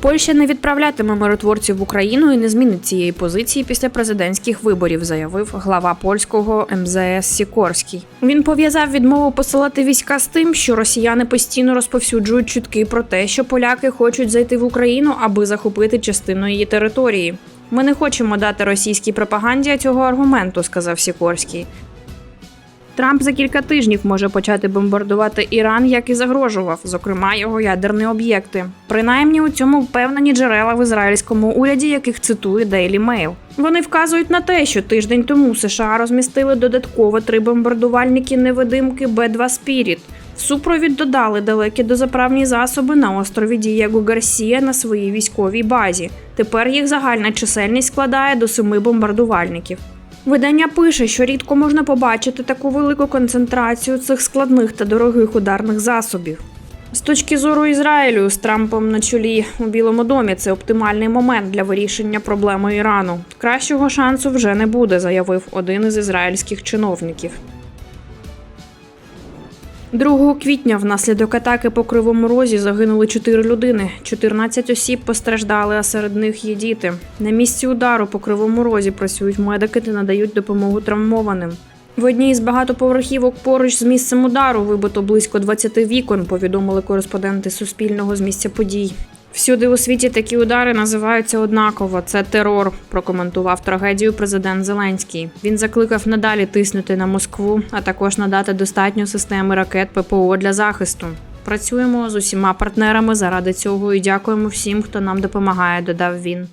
Польща не відправлятиме миротворців в Україну і не змінить цієї позиції після президентських виборів, заявив глава польського МЗС Сікорський. Він пов'язав відмову посилати війська з тим, що росіяни постійно розповсюджують чутки про те, що поляки хочуть зайти в Україну, аби захопити частину її території. Ми не хочемо дати російській пропаганді цього аргументу, сказав Сікорський. Трамп за кілька тижнів може почати бомбардувати Іран, як і загрожував, зокрема його ядерні об'єкти. Принаймні у цьому впевнені джерела в ізраїльському уряді, яких цитує Daily Mail. Вони вказують на те, що тиждень тому США розмістили додатково три бомбардувальники невидимки Б-2 Spirit. В супровід додали далекі дозаправні засоби на острові Дієго Гарсія на своїй військовій базі. Тепер їх загальна чисельність складає до семи бомбардувальників. Видання пише, що рідко можна побачити таку велику концентрацію цих складних та дорогих ударних засобів. З точки зору Ізраїлю з Трампом на чолі у Білому домі це оптимальний момент для вирішення проблеми Ірану. Кращого шансу вже не буде, заявив один із ізраїльських чиновників. 2 квітня внаслідок атаки по Кривому Розі загинули 4 людини. 14 осіб постраждали, а серед них є діти. На місці удару по Кривому Розі працюють медики та надають допомогу травмованим. В одній із багатоповерхівок поруч з місцем удару вибито близько 20 вікон, повідомили кореспонденти Суспільного з місця подій. Всюди у світі такі удари називаються однаково. Це терор. Прокоментував трагедію президент Зеленський. Він закликав надалі тиснути на Москву, а також надати достатньо системи ракет ППО для захисту. Працюємо з усіма партнерами заради цього і дякуємо всім, хто нам допомагає. Додав він.